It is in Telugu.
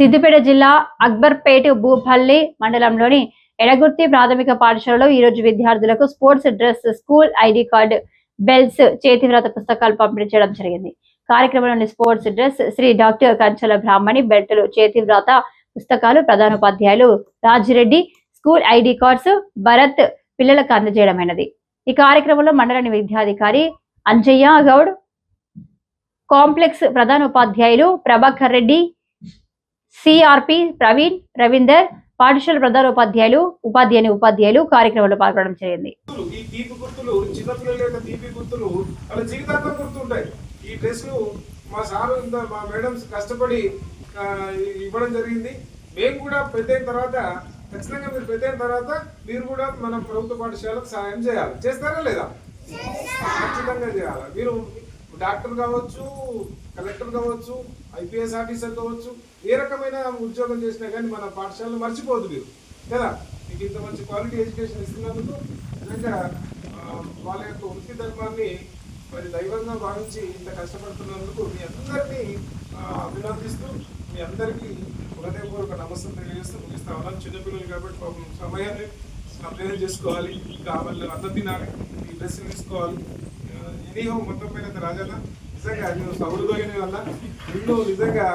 సిద్దిపేట జిల్లా అక్బర్పేట భూపల్లి మండలంలోని ఎడగుర్తి ప్రాథమిక పాఠశాలలో ఈ రోజు విద్యార్థులకు sports dress school ID card bells చేతివ్రాత పుస్తకాలు పంపిణీ చేయడం జరిగింది. కార్యక్రమంలోని sports dress Shri doctor Kanchala Brahmani బెల్టులు చేతివ్రాత పుస్తకాలు ప్రధానోపాధ్యాయులు Rajireddy school ID cards Bharat పిల్లలకు అందజేయడమైనది. ఈ కార్యక్రమంలో మండలని విద్యాధికారి అంజయ్య గౌడ్ కాంప్లెక్స్ ప్రధానోపాధ్యాయులు ప్రభాకర్ రెడ్డి సిఆర్పి ప్రవీణ్ రవీందర్ పాఠశాల ప్రధానోపాధ్యాయులు ఉపాధ్యాయుని ఉపాధ్యాయులు కార్యక్రమంలో పాల్గొనడం జరిగింది. గుర్తులు, ఈ తీపి గుర్తులు చిన్నపిల్లల యొక్క తీపి గుర్తులు వాళ్ళ జీవితాంతం గుర్తుంటాయి. ఈ డ్రెస్సులు మా సారు ఇంత మా మేడమ్స్ కష్టపడి ఇవ్వడం జరిగింది. మేము కూడా పెద్దయిన తర్వాత ఖచ్చితంగా మీరు పెద్దయిన తర్వాత మీరు కూడా మన ప్రభుత్వ పాఠశాలకు సహాయం చేయాలి. చేస్తారా లేదా? ఖచ్చితంగా చేయాలి. మీరు డాక్టర్ కావచ్చు కలెక్టర్ కావచ్చు ఐపీఎస్ ఆఫీసర్ కావచ్చు ఏ రకమైన ఉద్యోగం చేసినా కానీ మన పాఠశాలను మర్చిపోదు మీరు. కదా? మీకు ఇంత మంచి క్వాలిటీ ఎడ్యుకేషన్ ఇస్తున్నందుకు నిజంగా వాళ్ళ యొక్క వృత్తి ధర్మాన్ని మరి దైవంగా భావించి ఇంత కష్టపడుతున్నందుకు మీ అందరినీ అభినందిస్తూ మీ అందరికీ హృదయపూర్వక నమస్తం తెలియజేస్తూ ముగిస్తా ఉన్నాను. చిన్నపిల్లలు కాబట్టి పాపం సమయాన్ని సమయం చేసుకోవాలి. కావాలి వాళ్ళు అన్నం తినాలి. ఈ డ్రెస్ తీసుకోవాలి. వినియోగం మొత్తం పైన రాజన్న. నిజంగా నువ్వు సౌరుదోగిన వల్ల. నిన్ను నిజంగా